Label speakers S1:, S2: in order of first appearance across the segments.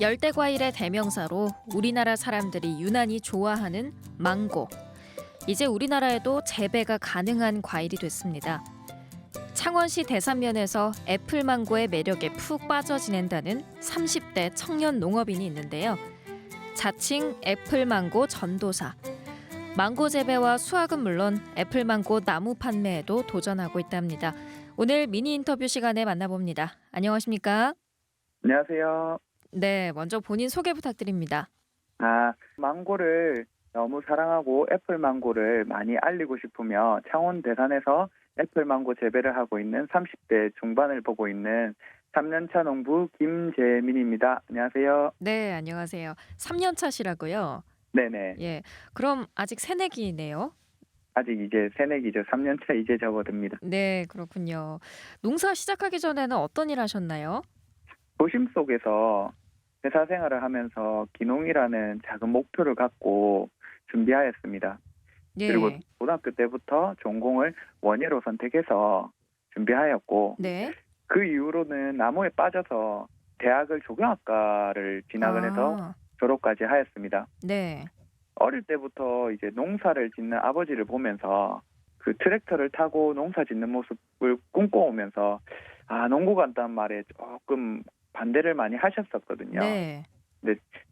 S1: 열대 과일의 대명사로 우리나라 사람들이 유난히 좋아하는 망고. 이제 우리나라에도 재배가 가능한 과일이 됐습니다. 창원시 대산면에서 애플망고의 매력에 푹 빠져 지낸다는 30대 청년 농업인이 있는데요. 자칭 애플망고 전도사. 망고 재배와 수확은 물론 애플망고 나무 판매에도 도전하고 있답니다. 오늘 미니 인터뷰 시간에 만나봅니다. 안녕하십니까?
S2: 안녕하세요.
S1: 네, 먼저 본인 소개 부탁드립니다.
S2: 아, 망고를 너무 사랑하고 애플 망고를 많이 알리고 싶으며 창원 대산에서 애플 망고 재배를 하고 있는 30대 중반을 보고 있는 3년차 농부 김재민입니다. 안녕하세요.
S1: 네, 안녕하세요. 3년 차시라고요.
S2: 네네.
S1: 예. 그럼 아직 새내기네요.
S2: 아직 이제 새내기죠. 3년차 이제 접어듭니다.
S1: 네, 그렇군요. 농사 시작하기 전에는 어떤 일 하셨나요?
S2: 도심 속에서 회사 생활을 하면서 기농이라는 작은 목표를 갖고 준비하였습니다.
S1: 예.
S2: 그리고 고등학교 때부터 전공을 원예로 선택해서 준비하였고
S1: 네.
S2: 그 이후로는 나무에 빠져서 대학을 조경학과를 진학을 해서
S1: 아,
S2: 졸업까지 하였습니다.
S1: 네.
S2: 어릴 때부터 이제 농사를 짓는 아버지를 보면서 그 트랙터를 타고 농사 짓는 모습을 꿈꿔오면서 아 농구 간다는 말에 조금 반대를 많이 하셨었거든요.
S1: 네.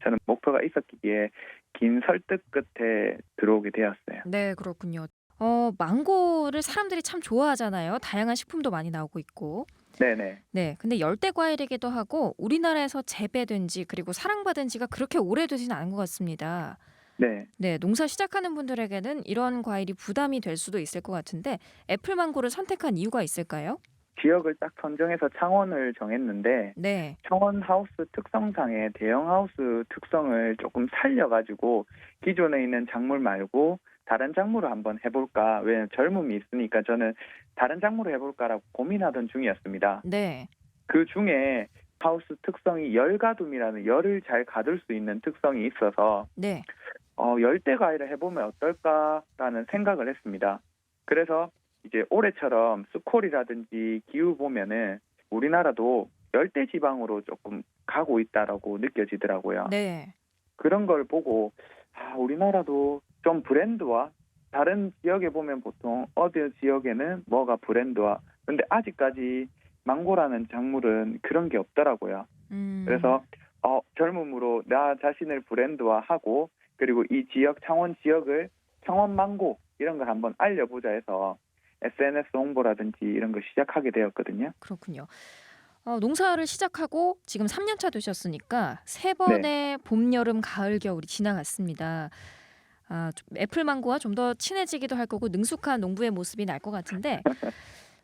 S2: 저는 목표가 있었기에 긴 설득 끝에 들어오게 되었어요.
S1: 네, 그렇군요. 어, 망고를 사람들이 참 좋아하잖아요. 다양한 식품도 많이 나오고 있고.
S2: 네네.
S1: 네. 근데 열대 과일이기도 하고 우리나라에서 재배된 지 그리고 사랑받은 지가 그렇게 오래되지는 않은 것 같습니다.
S2: 네.
S1: 네, 농사 시작하는 분들에게는 이런 과일이 부담이 될 수도 있을 것 같은데 애플 망고를 선택한 이유가 있을까요?
S2: 지역을 딱 선정해서 창원을 정했는데
S1: 네.
S2: 청원 하우스 특성상의 대형 하우스 특성을 조금 살려가지고 기존에 있는 작물 말고 다른 작물을 한번 해볼까 왜냐면 젊음이 있으니까 저는 다른 작물을 해볼까라고 고민하던 중이었습니다.
S1: 네.
S2: 그 중에 하우스 특성이 열가둠이라는 열을 잘 가둘 수 있는 특성이 있어서
S1: 네.
S2: 어, 열대 과일을 해보면 어떨까라는 생각을 했습니다. 그래서 이제 올해처럼 스콜이라든지 기후 보면은 우리나라도 열대 지방으로 조금 가고 있다라고 느껴지더라고요.
S1: 네.
S2: 그런 걸 보고 아, 우리나라도 좀 브랜드와 다른 지역에 보면 보통 어느 지역에는 뭐가 브랜드와 근데 아직까지 망고라는 작물은 그런 게 없더라고요.
S1: 음.
S2: 그래서 어, 젊음으로 나 자신을 브랜드화하고 그리고 이 지역 창원 지역을 창원 망고 이런 걸 한번 알려보자 해서 SNS 홍보라든지 이런 걸 시작하게 되었거든요.
S1: 그렇군요. 어, 농사를 시작하고 지금 3년 차 되셨으니까 세 번의 봄, 여름, 가을, 겨울이 지나갔습니다. 아, 좀 애플 망고와 좀 더 친해지기도 할 거고 능숙한 농부의 모습이 날 것 같은데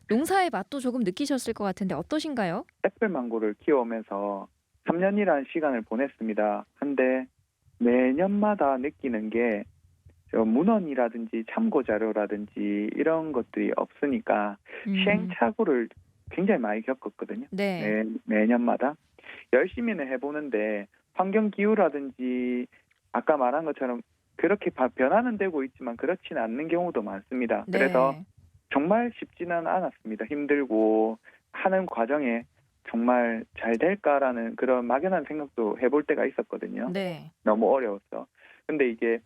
S1: 농사의 맛도 조금 느끼셨을 것 같은데 어떠신가요?
S2: 애플 망고를 키워오면서 3년이라는 시간을 보냈습니다. 한데 매년마다 느끼는 게저 문헌이라든지 참고 자료라든지 이런 것들이 없으니까
S1: 음,
S2: 시행착오를 굉장히 많이 겪었거든요.
S1: 네.
S2: 매, 매년마다 열심히는 해보는데 환경 기후라든지 아까 말한 것처럼 그렇게 바- 변화는 되고 있지만 그렇지는 않는 경우도 많습니다.
S1: 네.
S2: 그래서 정말 쉽지는 않았습니다. 힘들고 하는 과정에 정말 잘 될까라는 그런 막연한 생각도 해볼 때가 있었거든요.
S1: 네.
S2: 너무 어려웠어. 근데 이게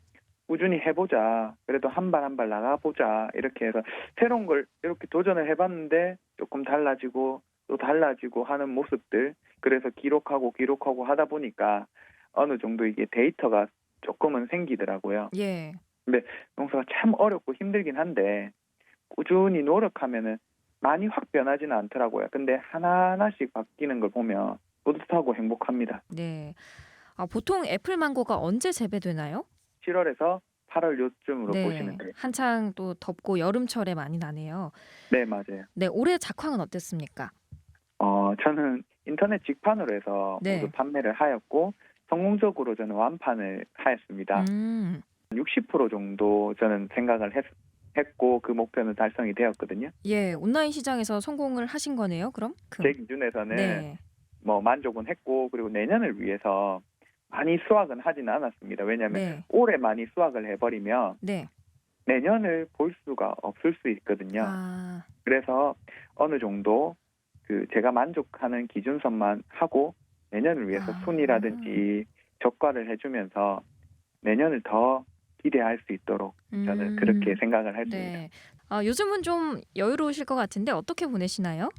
S2: 꾸준히 해보자. 그래도 한 발 한 발 나가보자. 이렇게 해서 새로운 걸 이렇게 도전을 해봤는데 조금 달라지고 또 달라지고 하는 모습들. 그래서 기록하고 기록하고 하다 보니까 어느 정도 이게 데이터가 조금은 생기더라고요.
S1: 예.
S2: 농사가 참 어렵고 힘들긴 한데 꾸준히 노력하면은 많이 확 변하지는 않더라고요. 근데 하나하나씩 바뀌는 걸 보면 뿌듯하고 행복합니다.
S1: 네. 아, 보통 애플 망고가 언제 재배되나요?
S2: 7월에서 8월 요쯤으로
S1: 네.
S2: 보시면 돼요.
S1: 한창 또 덥고 여름철에 많이 나네요.
S2: 네, 맞아요.
S1: 네, 올해 작황은 어땠습니까?
S2: 어, 저는 인터넷 직판으로 해서
S1: 네.
S2: 모두 판매를 하였고 성공적으로 저는 완판을 하였습니다.
S1: 음.
S2: 60% 정도 저는 생각을 했, 했고 그 목표는 달성이 되었거든요.
S1: 예, 온라인 시장에서 성공을 하신 거네요. 그럼? 그-
S2: 제 기준에서는
S1: 네.
S2: 뭐 만족은 했고 그리고 내년을 위해서 많이 수확은 하지는 않았습니다. 왜냐하면
S1: 네.
S2: 올해 많이 수확을 해버리면
S1: 네.
S2: 내년을 볼 수가 없을 수 있거든요.
S1: 아,
S2: 그래서 어느 정도 그 제가 만족하는 기준선만 하고 내년을 위해서
S1: 아.
S2: 순이라든지 적과를 해주면서 내년을 더 기대할 수 있도록 저는
S1: 음,
S2: 그렇게 생각을 했습니다.
S1: 네. 아, 요즘은 좀 여유로우실 것 같은데 어떻게 보내시나요?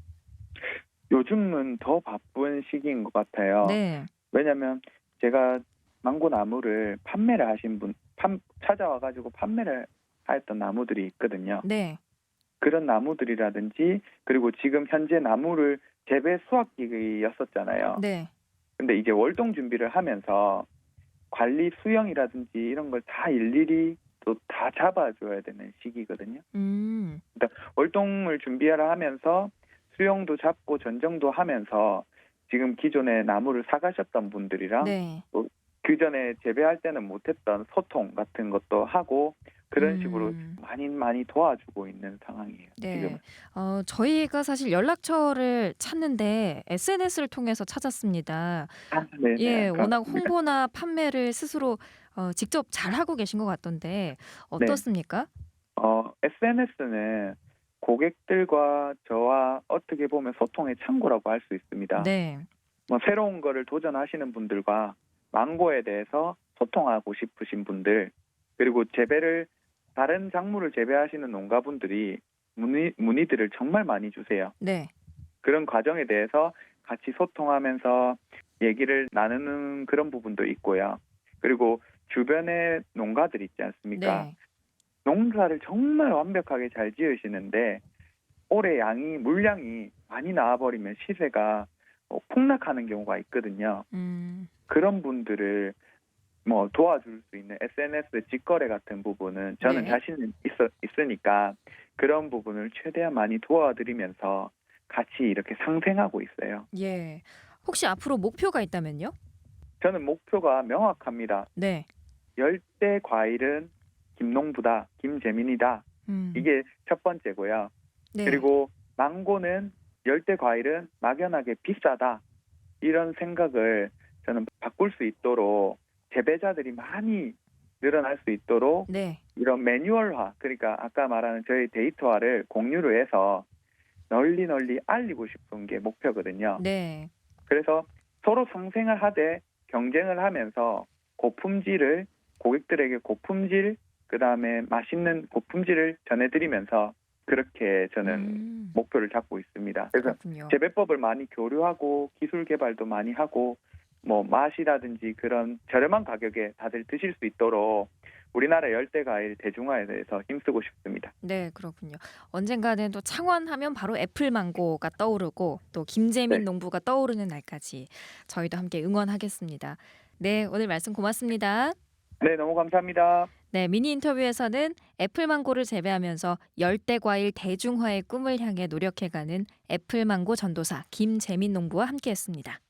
S2: 요즘은 더 바쁜 시기인 것 같아요.
S1: 네.
S2: 왜냐하면 제가 망고 나무를 판매를 하신 분 판, 찾아와 가지고 판매를 하였던 나무들이 있거든요.
S1: 네.
S2: 그런 나무들이라든지 그리고 지금 현재 나무를 재배 수확기였었잖아요.
S1: 네.
S2: 근데 이제 월동 준비를 하면서 관리 수영이라든지 이런 걸 다 일일이 또 다 잡아줘야 되는 시기거든요.
S1: 음.
S2: 월동을 준비하라 하면서 수영도 잡고 전정도 하면서 지금 기존에 나무를 사가셨던 분들이랑
S1: 네.
S2: 그 전에 재배할 때는 못했던 소통 같은 것도 하고 그런
S1: 음.
S2: 식으로 많이 많이 도와주고 있는 상황이에요.
S1: 네.
S2: 지금.
S1: 어, 저희가 사실 연락처를 찾는데 SNS를 통해서 찾았습니다.
S2: 아, 네,
S1: 예,
S2: 네,
S1: 워낙. 홍보나 판매를 스스로 어, 직접 잘 하고 계신 것 같던데 어떻습니까?
S2: 어, SNS는 고객들과 저와 어떻게 보면 소통의 창구라고 할 수 있습니다.
S1: 네.
S2: 뭐 새로운 거를 도전하시는 분들과 망고에 대해서 소통하고 싶으신 분들 그리고 재배를 다른 작물을 재배하시는 농가분들이 문의 문의들을 정말 많이 주세요.
S1: 네.
S2: 그런 과정에 대해서 같이 소통하면서 얘기를 나누는 그런 부분도 있고요. 그리고 주변에 농가들 있지 않습니까?
S1: 네.
S2: 농사를 정말 완벽하게 잘 지으시는데 올해 양이 물량이 많이 나와버리면 시세가 어, 폭락하는 경우가 있거든요.
S1: 음.
S2: 그런 분들을 뭐 도와줄 수 있는 SNS 직거래 같은 부분은 저는
S1: 네.
S2: 자신 있어 있으니까 그런 부분을 최대한 많이 도와드리면서 같이 이렇게 상생하고 있어요.
S1: 예. 혹시 앞으로 목표가 있다면요?
S2: 저는 목표가 명확합니다.
S1: 네.
S2: 열대 과일은 김농부다, 김재민이다.
S1: 음.
S2: 이게 첫 번째고요.
S1: 네.
S2: 그리고 망고는 열대 과일은 막연하게 비싸다. 이런 생각을 저는 바꿀 수 있도록 재배자들이 많이 늘어날 수 있도록
S1: 네.
S2: 이런 매뉴얼화, 그러니까 아까 말하는 저희 데이터화를 공유를 해서 널리 널리 알리고 싶은 게 목표거든요.
S1: 네.
S2: 그래서 서로 상생을 하되 경쟁을 하면서 고품질을 고객들에게 고품질 그 다음에 맛있는 고품질을 전해드리면서 그렇게 저는
S1: 음.
S2: 목표를 잡고 있습니다. 그래서
S1: 그렇군요.
S2: 재배법을 많이 교류하고 기술 개발도 많이 하고 뭐 맛이라든지 그런 저렴한 가격에 다들 드실 수 있도록 우리나라 열대 과일 대중화에 대해서 힘쓰고 싶습니다.
S1: 네, 그렇군요. 언젠가는 또 창원하면 바로 애플망고가 떠오르고 또 김재민
S2: 네.
S1: 농부가 떠오르는 날까지 저희도 함께 응원하겠습니다. 네, 오늘 말씀 고맙습니다.
S2: 네, 너무 감사합니다.
S1: 네, 미니 인터뷰에서는 애플망고를 재배하면서 열대 과일 대중화의 꿈을 향해 노력해가는 애플망고 전도사 김재민 농부와 함께했습니다.